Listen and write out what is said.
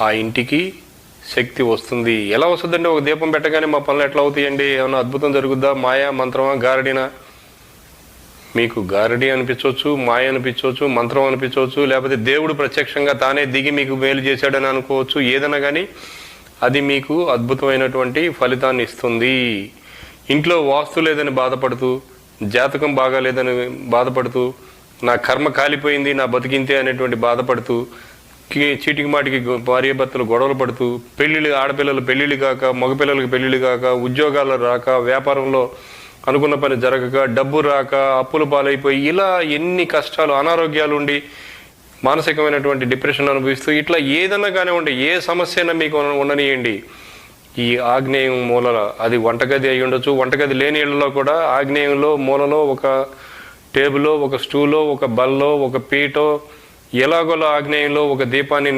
ఆ ఇంటికి శక్తి వస్తుంది. ఎలా వస్తుందండి ఒక దీపం పెట్టగానే మా పనులు ఎట్లా అవుతాయండి? ఏమైనా అద్భుతం జరుగుద్దా? మాయా మంత్రమా గారడినా? మీకు గారడి అనిపించవచ్చు మాయ అనిపించవచ్చు మంత్రం అనిపించవచ్చు లేకపోతే దేవుడు ప్రత్యక్షంగా తానే దిగి మీకు మేలు చేశాడని అనుకోవచ్చు. ఏదైనా కానీ అది మీకు అద్భుతమైనటువంటి ఫలితాన్ని ఇస్తుంది. ఇంట్లో వాస్తు లేదని బాధపడుతూ జాతకం బాగాలేదని బాధపడుతూ నా కర్మ కాలిపోయింది నా బతికింతే అనేటువంటి బాధపడుతూ చీటికి మాటికి భార్య భార్యాభర్తలు గొడవలు పడుతూ పెళ్ళిళ్ళు ఆడపిల్లలు పెళ్ళిళ్ళు కాక మగపిల్లలకి పెళ్ళిళ్ళు కాక ఉద్యోగాలు రాక వ్యాపారంలో అనుకున్న పని జరగక డబ్బు రాక అప్పులు పాలైపోయి ఇలా ఎన్ని కష్టాలు అనారోగ్యాలు ఉండి మానసికమైనటువంటి డిప్రెషన్ అనుభవిస్తూ ఇట్లా ఏదన్నా కానివ్వండి ఏ సమస్య అయినా మీకు ఉండనియండి. ఈ ఆగ్నేయం మూలల అది వంటగది అయి ఉండొచ్చు. వంటగది లేని ఇళ్ళలో కూడా ఆగ్నేయంలో మూలలో ఒక టేబుల్లో ఒక స్టూలో ఒక బల్లో ఒక పీటో ఎలాగోలా ఆగ్నేయంలో ఒక దీపాన్ని